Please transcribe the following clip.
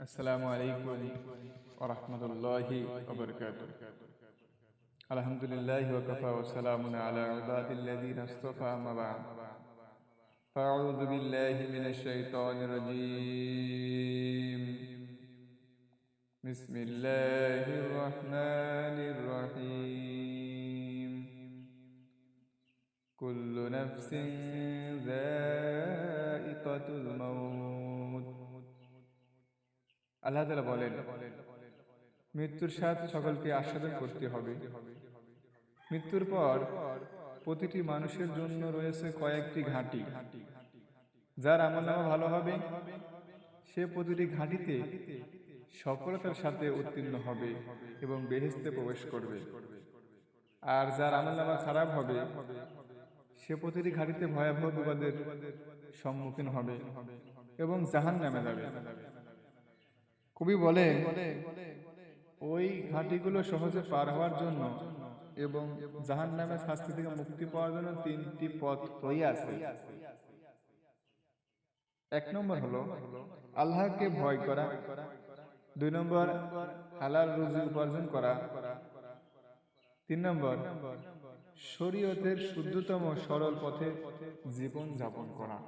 السلام عليكم ورحمة الله وبركاته. الحمد لله وكفى وسلام على عباد الذين اصطفى ما بعد. فأعوذ بالله من الشيطان الرجيم. بسم الله الرحمن الرحيم. كل نفس ذات আল্লাহ তালা বলেন, মৃত্যুর স্বাদ সকলকে আস্বাদন করতে হবে। মৃত্যুর পর প্রতিটি মানুষের জন্য রয়েছে কয়েকটি ঘাঁটি। যার আমল নামা ভালো হবে, সে প্রতিটি ঘাঁটিতে সফলতার সাথে উত্তীর্ণ হবে এবং বেহেস্তে প্রবেশ করবে। আর যার আমল নামা খারাপ হবে, সে প্রতিটি ঘাঁটিতে ভয়াবহ বিপদের সম্মুখীন হবে এবং জাহান নামে যাবে। কবি বলে ওই ঘাটিগুলো সহজে পার হওয়ার জন্য এবং জাহান নামের শাস্তি থেকে মুক্তি পাওয়ার জন্য তিনটি পথ আছে। এক নম্বর হলো, আল্লাহকে ভয় করা। দুই নম্বর, হালাল রুজি উপার্জন করা। তিন নম্বর, শরীয়তের শুদ্ধতম সরল পথে জীবন যাপন করা।